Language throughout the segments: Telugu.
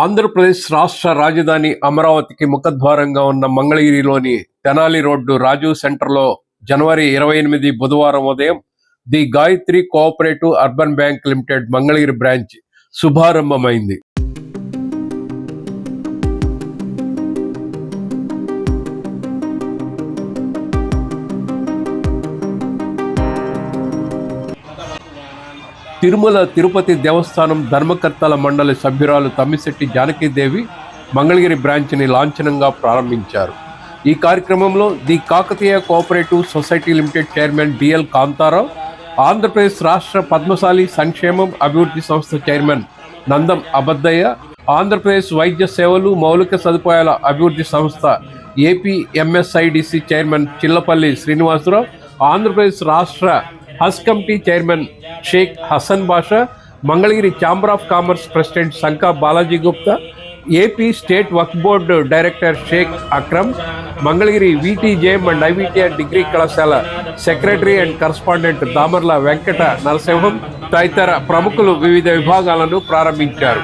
ఆంధ్రప్రదేశ్ రాష్ట్ర రాజధాని అమరావతికి ముఖద్వారంగా ఉన్న మంగళగిరిలోని తెనాలి రోడ్డు రాజీవ్ సెంటర్లో జనవరి ఇరవై ఎనిమిది బుధవారం ఉదయం the Gayatri cooperative urban bank limited Mangalagiri branch శుభారంభమైంది. Tirumala Tirupati Devasthanam ధర్మకర్తల మండలి సభ్యురాలు తమ్మిశెట్టి జానకీదేవి మంగళగిరి బ్రాంచ్ని లాంఛనంగా ప్రారంభించారు. ఈ కార్యక్రమంలో the Kakatiya cooperative society limited chairman DL Kantharao Andhra Pradesh రాష్ట్ర పద్మశాలి సంక్షేమం అభివృద్ధి సంస్థ చైర్మన్ నందం అబద్దయ్య ఆంధ్రప్రదేశ్ వైద్య సేవలు మౌలిక సదుపాయాల అభివృద్ధి సంస్థ AP MSIDC chairman Chillapalli Srinivasarao Andhra Pradesh రాష్ట్ర Haj committee chairman Sheikh Hasan Basha Mangalagiri chamber of commerce president Shanka Balaji Gupta AP state Waqf board director Sheikh Akram Mangalagiri VTJM and IVTR degree కళాశాల secretary and correspondent Damarla Venkata Narasimham తదితర ప్రముఖులు వివిధ విభాగాలను ప్రారంభించారు.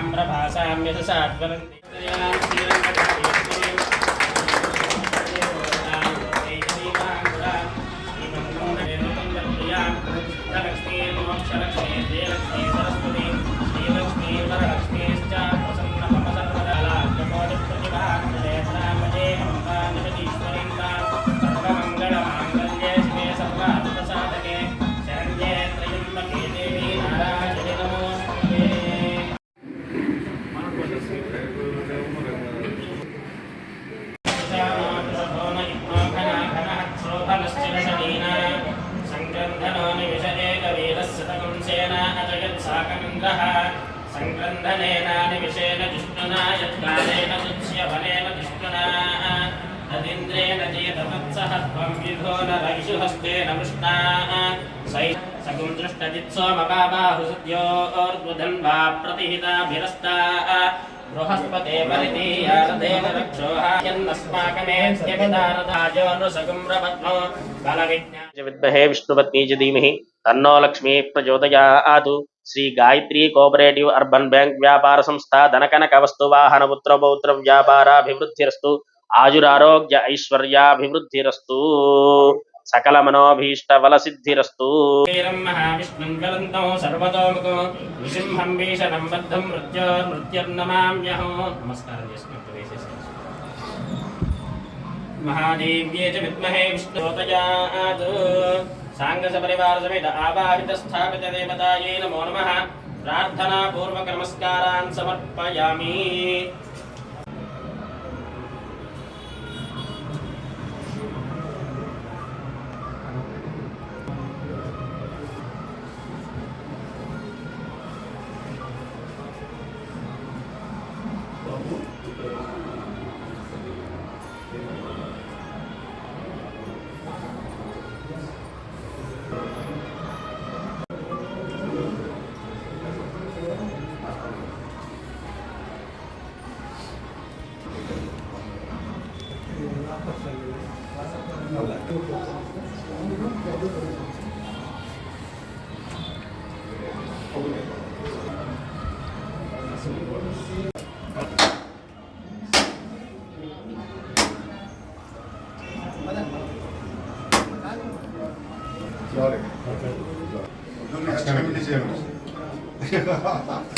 वा प्रतिहिताभिरस्ता। बृहस्पते परितीयादेन रक्षोहायन्नस्माकमेत्यभिदारदाजोऽनुसगुम्रपद्मो बलविज्ञानविद्महे विष्णुपत्नी च धीमहि। तन्नो लक्ष्मी प्रचोदया प्रचोदयात्। Shri Gayatri cooperative urban bank व्यापार संस्था धनकनक वस्तु वाहन पुत्र पौत्र व्यापाराभिवृद्धिरस्तु। आजुरारोग्य ऐश्वर्याभिवृद्धिरस्तु। సకల మనోభీష్ట బల సిద్ధిరస్తు మహావిష్ణుం గలంతో సర్వతోముఖో నృసింహం భీషణం బద్ధం మృత్యో మృత్యుర్నమామ్యహో నమస్కారం చేసుకుంటూ వేసేసి మహాదేవ్యే చ విద్మహే విష్ణుతయాత్ సాంగ సపరివార సమేత ఆవాహిత స్థాపిత దేవతాయే నమో నమః. ప్రార్థనా పూర్వక నమస్కారాన్ సమర్పయామి. 幺零二三那前面哈哈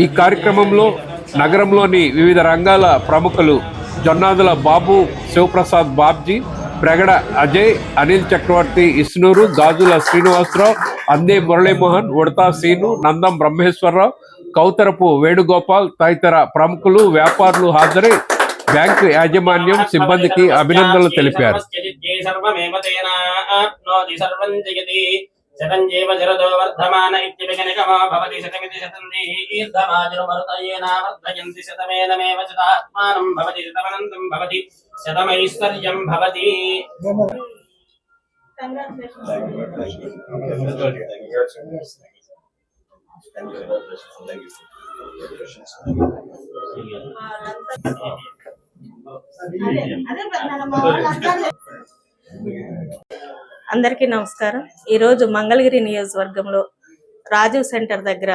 ఈ కార్యక్రమంలో నగరంలోని వివిధ రంగాల ప్రముఖులు జొన్నాదుల బాబు శివప్రసాద్ బాబ్జీ ప్రగడ అజయ్ అనిల్ చక్రవర్తి ఇస్నూరు గాజుల శ్రీనివాసరావు అందే మురళీమోహన్ ఉడతా సీను నందం బ్రహ్మేశ్వరరావు కౌతరపు వేణుగోపాల్ తదితర ప్రముఖులు వ్యాపారులు హాజరై బ్యాంకు యాజమాన్యం సిబ్బందికి అభినందనలు తెలిపారు. సర్వమేవ తేనాప్నోతి సర్వం జగతి శతం జీవ శరదో వర్ధమాన ఇత్యభిగనికమో భవతి శతమితి శతం దీర్ఘమాజురుమరుతయేన వర్ధయంతి శతమేనమేవ శతాత్మానం భవతి శతమనంతం భవతి శతమైశ్వర్యం భవతి. అందరికీ నమస్కారం. ఈరోజు మంగళగిరి నియోజకవర్గంలో రాజీవ్ సెంటర్ దగ్గర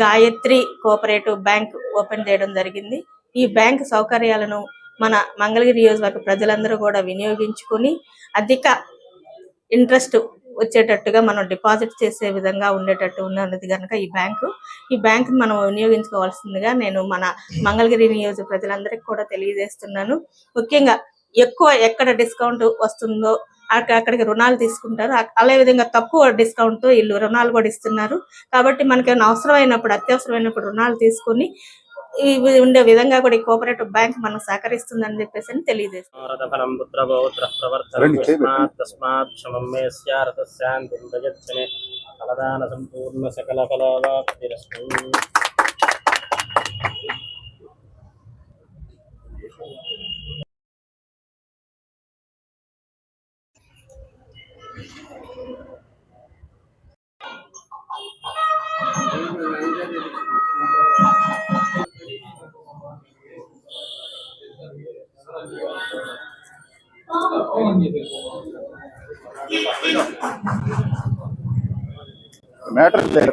గాయత్రి కోఆపరేటివ్ బ్యాంక్ ఓపెన్ చేయడం జరిగింది. ఈ బ్యాంక్ సౌకర్యాలను మన మంగళగిరి నియోజకవర్గ ప్రజలందరూ కూడా వినియోగించుకొని అధిక ఇంట్రెస్ట్ వచ్చేటట్టుగా మనం డిపాజిట్ చేసే విధంగా ఉండేటట్టు ఉన్నది కనుక ఈ బ్యాంకు. ఈ బ్యాంక్ మనం వినియోగించుకోవాల్సిందిగా నేను మన మంగళగిరి నియోజక ప్రజలందరికీ కూడా తెలియజేస్తున్నాను. ముఖ్యంగా ఎక్కువ ఎక్కడ డిస్కౌంట్ వస్తుందో అక్క- అక్కడికి రుణాలు తీసుకుంటారు. అ- అదే విధంగా తక్కువ డిస్కౌంట్తో వీళ్ళు రుణాలు కూడా ఇస్తున్నారు. కాబట్టి మనకి ఏమైనా అవసరమైనప్పుడు అత్యవసరమైనప్పుడు రుణాలు తీసుకొని ఉండే విధంగా కూడా ఈ కోఆపరేటివ్ బ్యాంక్ మనకు సహకరిస్తుందని చెప్పేసి అని తెలియజేస్తుంది ఫలదాన సంపూర్ణ సకల మ్యాటర్ లేదు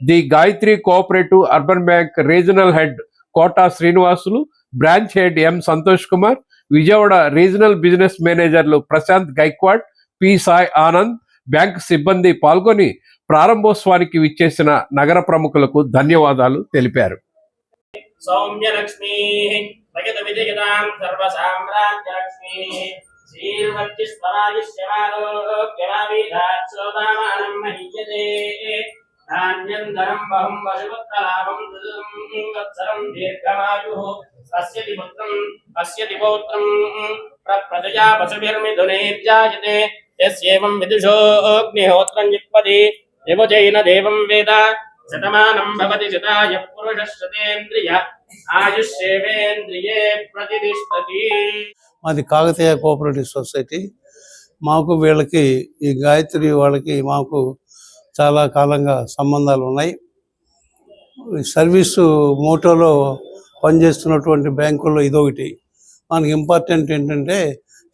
the Gayatri cooperative urban bank regional head Kota Srinivasulu branch head M Santosh Kumar Vijayawada regional business మేనేజర్లు ప్రశాంత్ గైక్వాడ్ పి. సాయ్ ఆనంద్ బ్యాంక్ సిబ్బంది పాల్గొని ప్రారంభోత్సవానికి విచ్చేసిన నగర ప్రముఖులకు ధన్యవాదాలు తెలిపారు. శ్రీమతి స్వరాజ శివాలో సర్వసామ్రాజ్యలక్ష్మీ శ్రీర్వత్తిస్వరాయుష్యమాలోక్యమావీధాశ్రోదామానం మహీయతే బహం వశుపుత్రలాభం వత్సరం దీర్ఘమాయుః పశ్యతి పుత్రం పశ్యతి పౌత్రం ప్రజా పశుభిర్మిథునైర్జాయతే యస్యేవం విదుషో దేవం వేద శతమానం ప్రతిష్టతి మాది కాకతీయ కోఆపరేటివ్ సొసైటీ. మాకు వీళ్ళకి ఈ గాయత్రి వాళ్ళకి మాకు చాలా కాలంగా సంబంధాలు ఉన్నాయి. ఈ సర్వీసు మోటోలో పనిచేస్తున్నటువంటి బ్యాంకుల్లో ఇదొకటి. మనకి ఇంపార్టెంట్ ఏంటంటే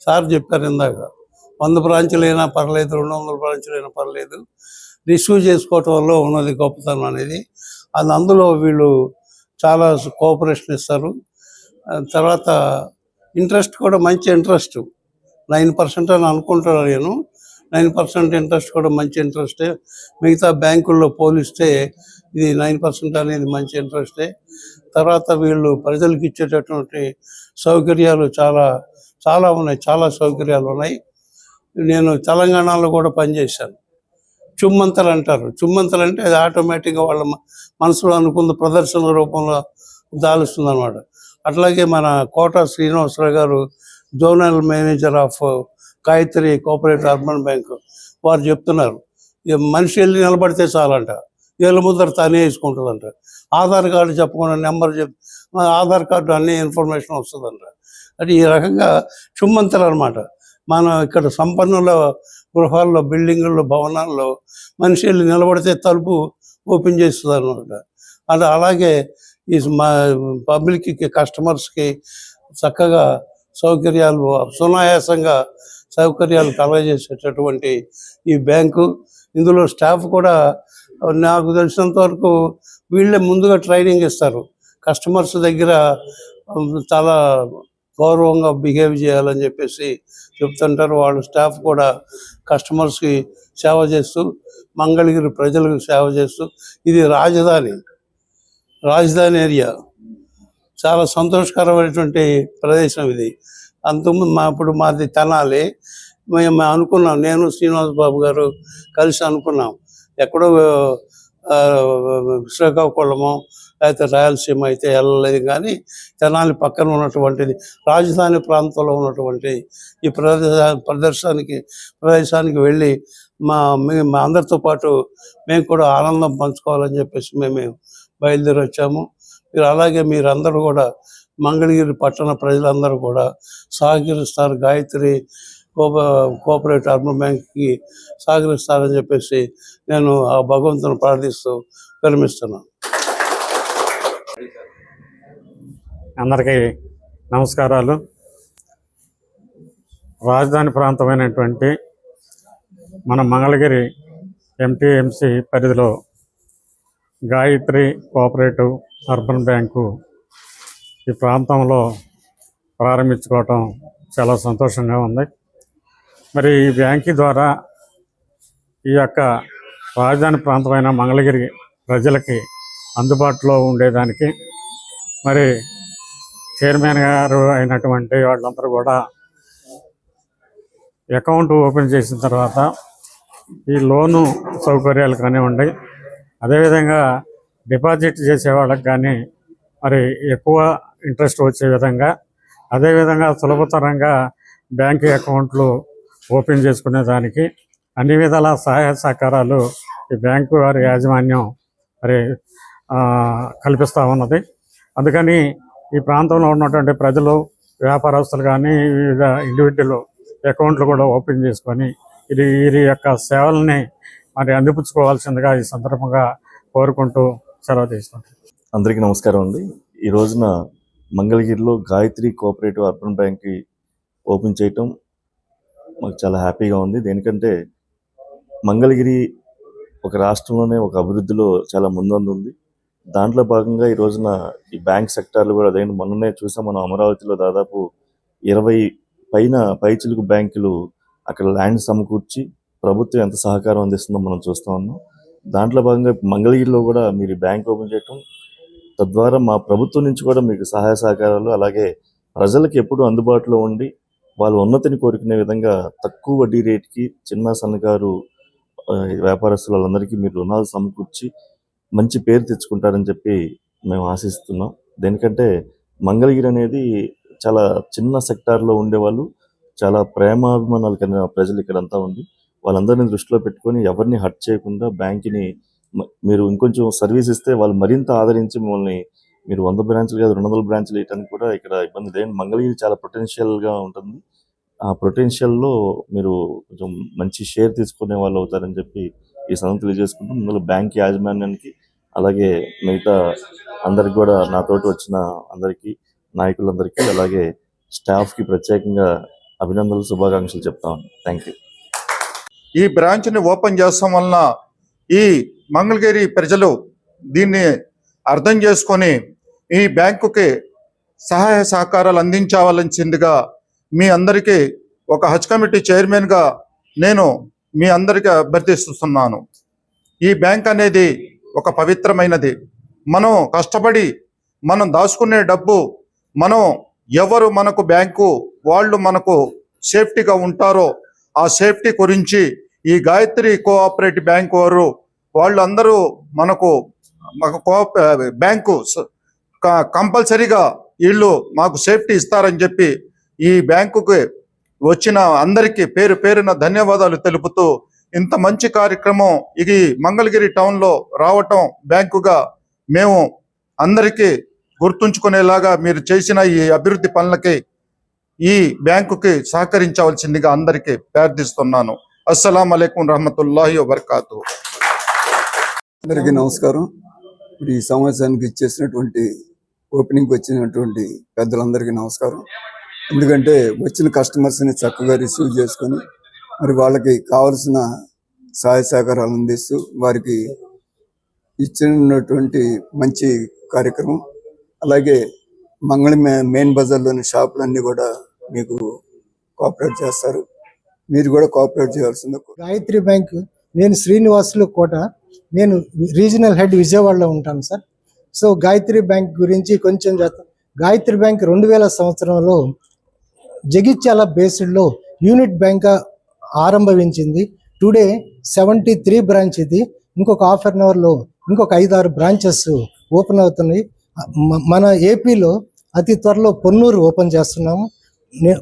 సార్ చెప్పారు ఇందాక వంద బ్రాంచ్లైనా పర్లేదు రెండు వందల బ్రాంచ్లైనా పర్లేదు. రిసీవ్ చేసుకోవటం వల్ల ఉన్నది గొప్పతనం అనేది. అది అందులో వీళ్ళు చాలా కోఆపరేషన్ ఇస్తారు. తర్వాత ఇంట్రెస్ట్ కూడా మంచి ఇంట్రెస్ట్. నైన్ పర్సెంట్ అని అనుకుంటున్నాను నేను. నైన్ పర్సెంట్ ఇంట్రెస్ట్ కూడా మంచి ఇంట్రెస్టే. మిగతా బ్యాంకుల్లో పోలిస్తే ఇది నైన్ పర్సెంట్ అనేది మంచి ఇంట్రెస్టే. తర్వాత వీళ్ళు ప్రజలకు ఇచ్చేటటువంటి సౌకర్యాలు చాలా చాలా ఉన్నాయి. చాలా సౌకర్యాలు ఉన్నాయి. నేను తెలంగాణలో కూడా పనిచేశాను. చుమ్మంతలు అంటారు. చుమ్మంతలు అంటే అది ఆటోమేటిక్గా వాళ్ళ మనసులో అనుకున్న ప్రదర్శన రూపంలో దాలుస్తుంది అనమాట అట్లాగే మన కోట శ్రీనివాసరావు గారు zonal manager of Gayatri cooperative urban bank వారు చెప్తున్నారు. మనిషి వెళ్ళి నిలబడితే చాలంట. వీళ్ళ ముద్ర తనే వేసుకుంటుందంట. ఆధార్ కార్డు చెప్పకుండా నెంబర్ చెప్ ఆధార్ కార్డు అన్ని ఇన్ఫర్మేషన్ వస్తుందంట. అది ఈ రకంగా చుమ్మంతలు అనమాట మనం ఇక్కడ సంపన్నుల గృహాల్లో బిల్డింగుల్లో భవనాల్లో మనిషి వెళ్ళి నిలబడితే తలుపు ఓపెన్ చేస్తుంది అనమాట అది అలాగే ఈ మా పబ్లిక్కి కస్టమర్స్కి చక్కగా సౌకర్యాలు సునాయాసంగా సౌకర్యాలు కలగజేసేటటువంటి ఈ బ్యాంకు. ఇందులో స్టాఫ్ కూడా నాకు తెలిసినంత వరకు వీళ్ళే ముందుగా ట్రైనింగ్ ఇస్తారు. కస్టమర్స్ దగ్గర చాలా గౌరవంగా బిహేవ్ చేయాలని చెప్పేసి చెప్తుంటారు. వాళ్ళ స్టాఫ్ కూడా కస్టమర్స్కి సేవ చేస్తూ మంగళగిరి ప్రజలకు సేవ చేస్తూ ఇది రాజధాని రాజధాని ఏరియా. చాలా సంతోషకరమైనటువంటి ప్రదేశం ఇది. అంతకుముందు మా ఇప్పుడు మాది తెనాలి. మేము అనుకున్నాం. నేను శ్రీనివాస్ బాబు గారు కలిసి అనుకున్నాం. ఎక్కడో శ్రీకాకుళము అయితే రాయలసీమ అయితే వెళ్ళలేదు కానీ తెనాలి పక్కన ఉన్నటువంటిది రాజధాని ప్రాంతంలో ఉన్నటువంటి ఈ ప్రదేశ ప్రదర్శనానికి ప్రదేశానికి వెళ్ళి మా మా అందరితో పాటు మేము కూడా ఆనందం పంచుకోవాలని చెప్పేసి మేము బయలుదేరి వచ్చాము. మీరు అలాగే మీరందరూ కూడా మంగళగిరి పట్టణ ప్రజలందరూ కూడా సహకరిస్తారు. గాయత్రి కోప కోఆపరేటివ్ అర్బన్ బ్యాంక్కి సహకరిస్తారని చెప్పేసి నేను ఆ భగవంతుని ప్రార్థిస్తూ విరమిస్తున్నాను. అందరికీ నమస్కారాలు. రాజధాని ప్రాంతమైనటువంటి మన మంగళగిరి ఎంటీఎంసీ పరిధిలో గాయత్రి కోఆపరేటివ్ అర్బన్ బ్యాంకు ఈ ప్రాంతంలో ప్రారంభించుకోవటం చాలా సంతోషంగా ఉంది. మరి ఈ బ్యాంకు ద్వారా ఈ యొక్క రాజధాని ప్రాంతమైన మంగళగిరి ప్రజలకి అందుబాటులో ఉండేదానికి మరి చైర్మన్ గారు అయినటువంటి వాళ్ళందరూ కూడా అకౌంట్ ఓపెన్ చేసిన తర్వాత ఈ లోను సౌకర్యాలు కానివ్వండి అదేవిధంగా డిపాజిట్ చేసే వాళ్ళకి కానీ మరి ఎక్కువ ఇంట్రెస్ట్ వచ్చే విధంగా అదేవిధంగా సులభతరంగా బ్యాంక్ అకౌంట్లు ఓపెన్ చేసుకునే దానికి అన్ని విధాల సహాయ సహకారాలు ఈ బ్యాంకు వారి యాజమాన్యం మరి కల్పిస్తూ ఉన్నది. అందుకని ఈ ప్రాంతంలో ఉన్నటువంటి ప్రజలు వ్యాపారస్తులు కానీ వివిధ ఇండివిజువల్ అకౌంట్లు కూడా ఓపెన్ చేసుకొని ఇది వీరి యొక్క సేవల్ని మరి అందిపుచ్చుకోవాల్సిందిగా ఈ సందర్భంగా కోరుకుంటూ సెలవు తీసుకుంటాం అందరికీ నమస్కారం అండి. ఈ రోజున మంగళగిరిలో గాయత్రి కోఆపరేటివ్ అర్బన్ బ్యాంక్కి ఓపెన్ చేయటం మాకు చాలా హ్యాపీగా ఉంది. దేనికంటే మంగళగిరి ఒక రాష్ట్రంలోనే ఒక అభివృద్ధిలో చాలా ముందందు ఉంది. దాంట్లో భాగంగా ఈ రోజున ఈ బ్యాంక్ సెక్టార్లు కూడా అదే మొన్ననే చూసాం మనం అమరావతిలో దాదాపు ఇరవై పైన పైచిలుకు బ్యాంకులు అక్కడ ల్యాండ్ సమకూర్చి ప్రభుత్వం ఎంత సహకారం అందిస్తుందో మనం చూస్తూ ఉన్నాం. దాంట్లో భాగంగా మంగళగిరిలో కూడా మీరు బ్యాంక్ ఓపెన్ చేయటం తద్వారా మా ప్రభుత్వం నుంచి కూడా మీకు సహాయ సహకారాలు అలాగే ప్రజలకు ఎప్పుడు అందుబాటులో ఉండి వాళ్ళ ఉన్నతిని కోరుకునే విధంగా తక్కువ వడ్డీ రేటుకి చిన్న సన్నకారు వ్యాపారస్తులందరికీ వ్యాపారస్తులు వాళ్ళందరికీ మీరు రుణాలు సమకూర్చి మంచి పేరు తెచ్చుకుంటారని చెప్పి మేము ఆశిస్తున్నాం. దేనికంటే మంగళగిరి అనేది చాలా చిన్న సెక్టార్లో ఉండేవాళ్ళు చాలా ప్రేమాభిమానాలు కలిగిన ప్రజలు ఇక్కడంతా ఉంది. వాళ్ళందరినీ దృష్టిలో పెట్టుకొని ఎవరిని హట్ చేయకుండా బ్యాంక్ని మీరు ఇంకొంచెం సర్వీస్ ఇస్తే వాళ్ళు మరింత ఆదరించి మిమ్మల్ని మీరు వంద బ్రాంచ్లు కాదు రెండు వందల బ్రాంచ్లు వేయడానికి కూడా ఇక్కడ ఇబ్బంది లేదు. మంగళగిరి చాలా పొటెన్షియల్గా ఉంటుంది. ఆ పొటెన్షియల్లో మీరు కొంచెం మంచి షేర్ తీసుకునే వాళ్ళు అవుతారని చెప్పి ఈ సందర్భం తెలియజేసుకుంటూ ముందు బ్యాంక్ యాజమాన్యానికి అలాగే మిగతా అందరికి కూడా నాతోటి వచ్చిన అందరికీ నాయకులందరికీ అలాగే స్టాఫ్కి ప్రత్యేకంగా అభినందనలు శుభాకాంక్షలు చెప్తాను థ్యాంక్ యూ ఈ బ్రాంచ్ని ఓపెన్ చేస్తాం వలన ఈ మంగళగిరి ప్రజలు దీన్ని అర్థం చేసుకొని ఈ బ్యాంకుకి సహాయ సహకారాలు అందించవలసిందిగా మీ అందరికీ ఒక హజ్ కమిటీ చైర్మన్గా నేను మీ అందరికీ అభ్యర్థిస్తున్నాను. ఈ బ్యాంక్ అనేది ఒక పవిత్రమైనది. మనం కష్టపడి మనం దాచుకునే డబ్బు మనం ఎవరు మనకు బ్యాంకు వాళ్ళు మనకు సేఫ్టీగా ఉంటారో ఆ సేఫ్టీ గురించి ఈ గాయత్రి కోఆపరేటివ్ బ్యాంక్ వారు వాళ్ళందరూ మనకు మాకు బ్యాంకు కంపల్సరీగా వీళ్ళు మాకు సేఫ్టీ ఇస్తారని చెప్పి ఈ బ్యాంకుకి వచ్చిన అందరికీ పేరు పేరున ధన్యవాదాలు తెలుపుతూ ఇంత మంచి కార్యక్రమం ఇది మంగళగిరి టౌన్లో రావటం బ్యాంకుగా మేము అందరికీ గుర్తుంచుకునేలాగా మీరు చేసిన ఈ అభివృద్ధి పనులకి ఈ బ్యాంకుకి సహకరించవలసిందిగా అందరికీ ప్రార్థిస్తున్నాను. అస్సలం అలైకుం రహమతుల్లాహి వబర్కాతు. అందరికీ నమస్కారం. ఇప్పుడు ఈ సమావేశానికి ఇచ్చేసినటువంటి ఓపెనింగ్ వచ్చినటువంటి పెద్దలందరికీ నమస్కారం. ఎందుకంటే వచ్చిన కస్టమర్స్ని చక్కగా రిసీవ్ చేసుకొని మరి వాళ్ళకి కావలసిన సహాయ సహకారాలు అందిస్తూ వారికి ఇచ్చినటువంటి మంచి కార్యక్రమం. అలాగే మంగళ మెయిన్ బజార్లోని షాపులన్నీ కూడా మీకు కోఆపరేట్ చేస్తారు. మీరు కూడా కోఆపరేట్ చేయాల్సింది. గాయత్రి బ్యాంక్ నేను శ్రీనివాసులు కోట నేను రీజనల్ హెడ్ విజయవాడలో ఉంటాను సార్. సో గాయత్రి బ్యాంక్ గురించి కొంచెం గాయత్రి బ్యాంక్ రెండు వేల సంవత్సరంలో జగిత్యాల బేస్డ్లో యూనిట్ బ్యాంక్ ఆరంభించింది టుడే సెవెంటీ త్రీ బ్రాంచ్ ఇది. ఇంకొక హాఫ్ అన్ అవర్లో ఇంకొక ఐదారు బ్రాంచెస్ ఓపెన్ అవుతున్నాయి. మన ఏపీలో అతి త్వరలో పొన్నూరు ఓపెన్ చేస్తున్నాము.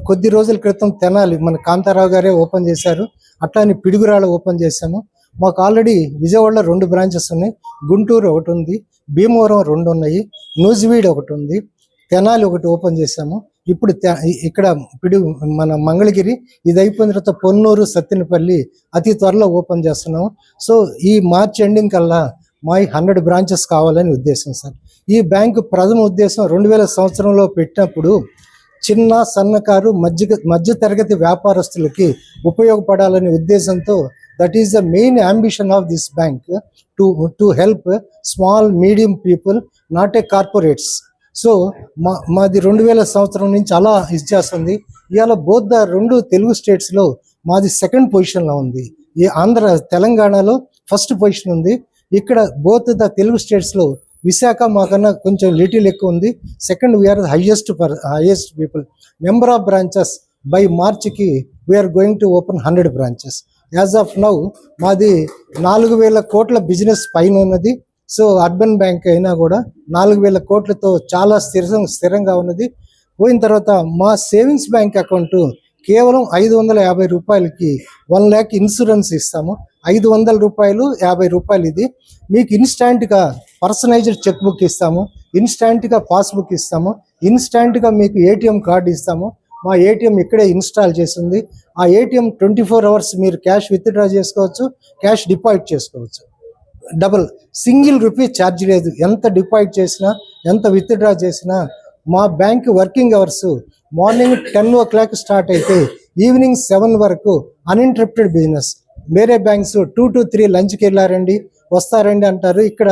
కొద్ది రోజుల క్రితం తెనాలి మన కాంతారావు గారే ఓపెన్ చేశారు. అట్లానే పిడుగురాళ్ళ ఓపెన్ చేశాము. మాకు ఆల్రెడీ విజయవాడలో రెండు బ్రాంచెస్ ఉన్నాయి. గుంటూరు ఒకటి ఉంది భీమవరం రెండు ఉన్నాయి నూజివీడ్ ఒకటి ఉంది తెనాలి ఒకటి ఓపెన్ చేశాము. ఇప్పుడు తె- ఇక్కడ పిడు మన మంగళగిరి ఇది అయిపోయిన తర్వాత పొన్నూరు సత్తెనపల్లి అతి త్వరలో ఓపెన్ చేస్తున్నాము. సో ఈ మార్చ్ ఎండింగ్ కల్లా మా హండ్రెడ్ బ్రాంచెస్ కావాలని ఉద్దేశం సార్. ఈ బ్యాంకు ప్రథమ ఉద్దేశం రెండు వేల సంవత్సరంలో పెట్టినప్పుడు చిన్న సన్నకారు మధ్య మధ్య తరగతి వ్యాపారస్తులకి ఉపయోగపడాలనే ఉద్దేశంతో that is the main ambition of this bank to to help small medium people not a corporates so మా మాది రెండు వేల సంవత్సరం నుంచి అలా ఇచ్చేస్తుంది ఇవాళ బోత్ ద రెండు తెలుగు స్టేట్స్లో మాది సెకండ్ పొజిషన్లో ఉంది. ఈ ఆంధ్ర తెలంగాణలో ఫస్ట్ పొజిషన్ ఉంది. ఇక్కడ బోత్ ద తెలుగు స్టేట్స్లో విశాఖ మాకన్నా కొంచెం లిటిల్ ఎక్కువ ఉంది. Second we are the highest per highest people number of branches by మార్చ్కి we are going to open hundred branches as of now మాది నాలుగు వేల కోట్ల బిజినెస్ పైన ఉన్నది. సో అర్బన్ బ్యాంక్ అయినా కూడా నాలుగు వేల కోట్లతో చాలా స్థిర స్థిరంగా ఉన్నది. పోయిన తర్వాత మా సేవింగ్స్ బ్యాంక్ అకౌంట్ కేవలం ఐదు వందల యాభై రూపాయలకి వన్ ల్యాక్ ఇన్సూరెన్స్ ఇస్తాము. ఐదు వందల రూపాయలు యాభై రూపాయలు ఇది. మీకు ఇన్స్టాంట్గా పర్సనైజ్డ్ చెక్ బుక్ ఇస్తాము. ఇన్స్టాంట్గా పాస్బుక్ ఇస్తాము. ఇన్స్టాంట్గా మీకు ఏటీఎం కార్డు ఇస్తాము. మా ఏటీఎం ఇక్కడే ఇన్స్టాల్ చేసింది. ఆ ఏటీఎం ట్వంటీ ఫోర్ అవర్స్ మీరు క్యాష్ విత్డ్రా చేసుకోవచ్చు క్యాష్ డిపాజిట్ చేసుకోవచ్చు. డబుల్ సింగిల్ రూపీ ఛార్జ్ లేదు. ఎంత డిపాజిట్ చేసినా ఎంత విత్డ్రా చేసినా మా bank working hours morning ten o'clock start అయితే ఈవినింగ్ సెవెన్ వరకు అన్ఇంటరప్టెడ్ బిజినెస్ వేరే బ్యాంక్స్ టూ టు త్రీ లంచ్కి వెళ్ళారండి వస్తారండి అంటారు. ఇక్కడ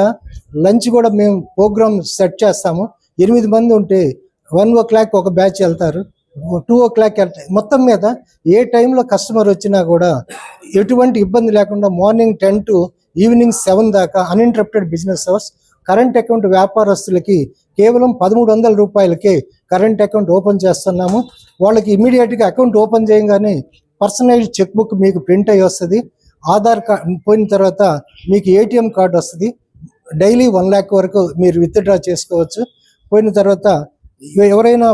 లంచ్ కూడా మేము ప్రోగ్రామ్ సెట్ చేస్తాము. ఎనిమిది మంది ఉంటే వన్ ఓ క్లాక్ ఒక బ్యాచ్ వెళ్తారు. టూ ఓ క్లాక్ వెళ్తాయి మొత్తం మీద ఏ టైంలో కస్టమర్ వచ్చినా కూడా ఎటువంటి ఇబ్బంది లేకుండా morning ten to evening seven దాకా uninterrupted business hours current account వ్యాపారస్తులకి కేవలం పదమూడు వందల రూపాయలకే కరెంట్ అకౌంట్ ఓపెన్ చేస్తున్నాము. వాళ్ళకి ఇమీడియట్గా అకౌంట్ ఓపెన్ చేయగానే పర్సనైజ్ చెక్ బుక్ మీకు ప్రింట్ అయ్యి వస్తుంది. ఆధార్ కార్డ్ పోయిన తర్వాత మీకు ఏటీఎం కార్డు వస్తుంది. డైలీ వన్ ల్యాక్ వరకు మీరు విత్డ్రా చేసుకోవచ్చు. పోయిన తర్వాత ఎవరైనా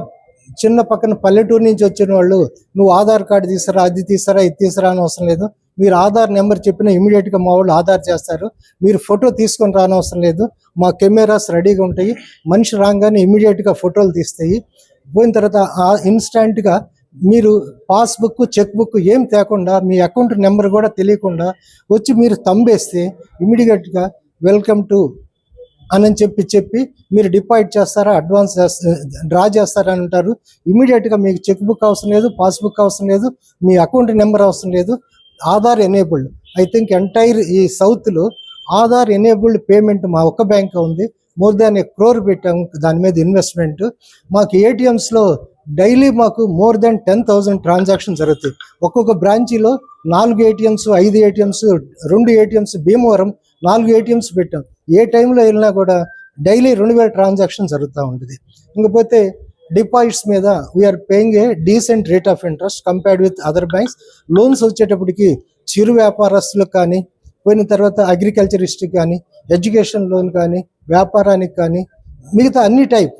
చిన్న పక్కన పల్లెటూరు నుంచి వచ్చిన వాళ్ళు నువ్వు ఆధార్ కార్డు తీసారా అది తీసారా ఇది తీసారా అని అవసరం లేదు. మీరు ఆధార్ నెంబర్ చెప్పిన ఇమీడియట్గా మా వాళ్ళు ఆధార్ చేస్తారు. మీరు ఫోటో తీసుకొని రానవసరం లేదు. మా కెమెరాస్ రెడీగా ఉంటాయి. మనిషి రాగానే ఇమీడియట్గా ఫోటోలు తీస్తాయి. పోయిన తర్వాత ఆ ఇన్స్టాంట్గా మీరు పాస్బుక్ చెక్ బుక్ ఏం తేకుండా మీ అకౌంట్ నెంబర్ కూడా తెలియకుండా వచ్చి మీరు తంబేస్తే ఇమీడియట్గా వెల్కమ్ టు అని చెప్పి చెప్పి మీరు డిపాజిట్ చేస్తారా అడ్వాన్స్ డ్రా చేస్తారా అని అంటారు. ఇమీడియట్గా మీకు చెక్ బుక్ అవసరం లేదు పాస్బుక్ అవసరం లేదు మీ అకౌంట్ నెంబర్ అవసరం లేదు. Aadhaar enabled I think entire ఈ సౌత్లో ఆధార్ ఎనేబుల్డ్ పేమెంట్ మా ఒక్క బ్యాంక్ ఉంది. మోర్ దాన్ క్రోర్ పెట్టాము దాని మీద ఇన్వెస్ట్మెంట్ మాకు ఏటీఎంస్లో డైలీ మాకు more than ten thousand transaction జరుగుతాయి. ఒక్కొక్క బ్రాంచీలో నాలుగు ఏటీఎంస్ ఐదు ఏటీఎంస్ రెండు ఏటీఎంస్ భీమవరం నాలుగు ఏటీఎంస్ పెట్టాం. ఏ టైంలో వెళ్ళినా కూడా డైలీ రెండు వేల ట్రాన్సాక్షన్ జరుగుతూ ఉంటుంది. ఇంకపోతే డిపాజిట్స్ మీద we are paying a decent rate of interest compared with other banks loans వచ్చేటప్పటికి చిరు వ్యాపారస్తులకు కానీ పోయిన తర్వాత అగ్రికల్చరిస్ట్కి కానీ ఎడ్యుకేషన్ లోన్ కానీ వ్యాపారానికి కానీ మిగతా అన్ని type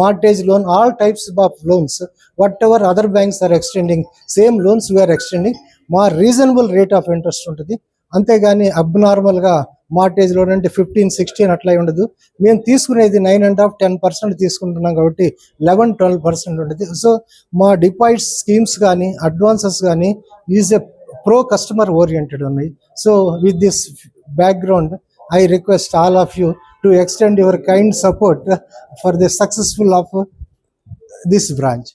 mortgage loan all types of loans whatever other banks are extending same loans we are extending మా రీజనబుల్ రేట్ ఆఫ్ ఇంట్రెస్ట్ ఉంటుంది. అంతేగాని అబ్నార్మల్గా మార్టేజ్ లోన్ అంటే ఫిఫ్టీన్ సిక్స్టీన్ అట్లా ఉండదు. మేము తీసుకునేది nine and half ten percent తీసుకుంటున్నాం కాబట్టి లెవెన్ ట్వెల్వ్ పర్సెంట్ ఉంటుంది. సో మా డిపాజిట్ స్కీమ్స్ కానీ అడ్వాన్సెస్ కానీ is a pro customer oriented ఉన్నాయి. So with this background I request all of you to extend your kind support for the successful of this branch.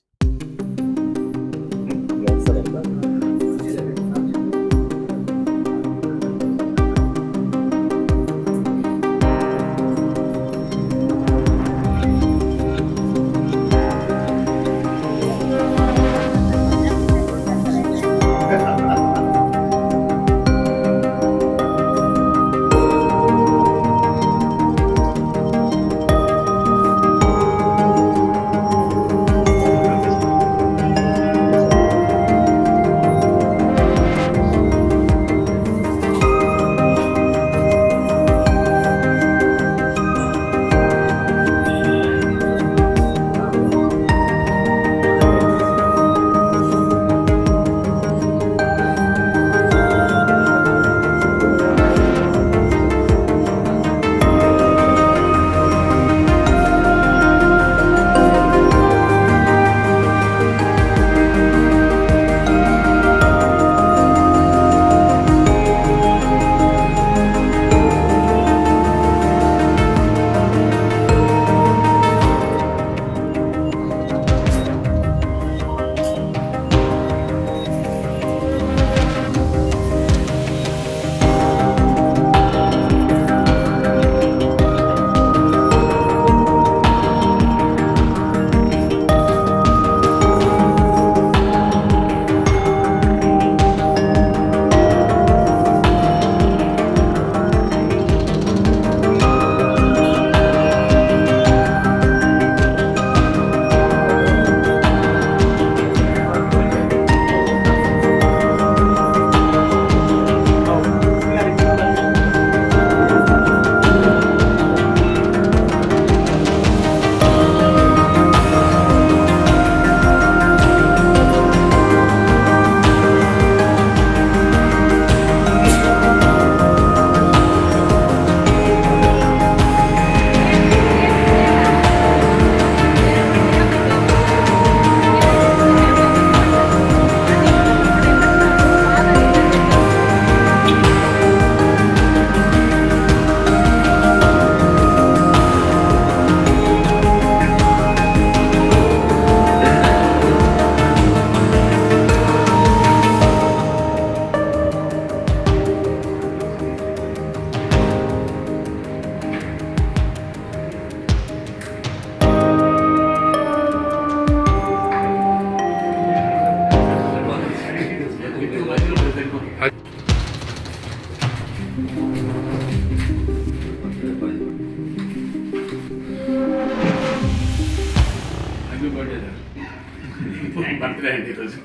Birthday అండి ఈరోజు.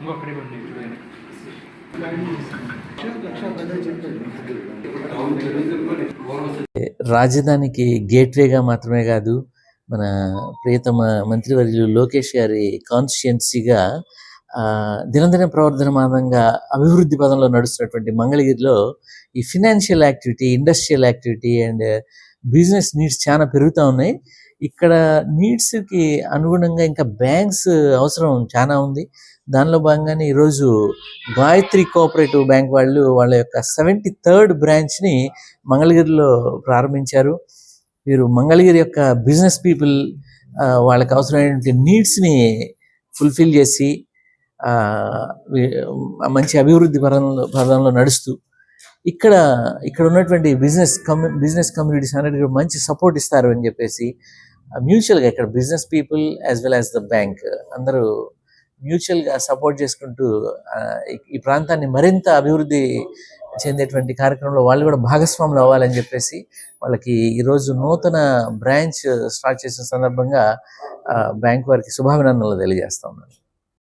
ఇంకొకటి రాజధానికి గేట్వేగా మాత్రమే కాదు మన ప్రియతమ మంత్రివర్యులు లోకేష్ గారి కాన్స్టిట్యున్సీగా దినదిన ప్రవర్ధనమానంగా అభివృద్ధి పదంలో నడుస్తున్నటువంటి మంగళగిరిలో ఈ financial activity industrial activity and business needs చాలా పెరుగుతూ ఉన్నాయి. ఇక్కడ నీడ్స్కి అనుగుణంగా ఇంకా బ్యాంక్స్ అవసరం చాలా ఉంది. దానిలో భాగంగానే ఈరోజు గాయత్రి కోఆపరేటివ్ బ్యాంక్ వాళ్ళు వాళ్ళ యొక్క సెవెంటీ థర్డ్ బ్రాంచ్ని మంగళగిరిలో ప్రారంభించారు. వీరు మంగళగిరి యొక్క బిజినెస్ పీపుల్ వాళ్ళకి అవసరమైనటువంటి నీడ్స్ని ఫుల్ఫిల్ చేసి మంచి అభివృద్ధి పరంలో పదంలో నడుస్తూ ఇక్కడ ఇక్కడ ఉన్నటువంటి బిజినెస్ కమ్యూ బిజినెస్ కమ్యూనిటీస్ అనేటివి మంచి సపోర్ట్ ఇస్తారు అని చెప్పేసి మ్యూచువల్గా ఇక్కడ business people as well as the bank అందరూ మ్యూచువల్గా సపోర్ట్ చేసుకుంటూ ఈ ప్రాంతాన్ని మరింత అభివృద్ధి చెందేటువంటి కార్యక్రమంలో వాళ్ళు కూడా భాగస్వాములు అవ్వాలని చెప్పేసి వాళ్ళకి ఈరోజు నూతన బ్రాంచ్ స్టార్ట్ చేసిన సందర్భంగా ఆ, బ్యాంక్ వారికి శుభాభినందనలు తెలియజేస్తా ఉన్నాను.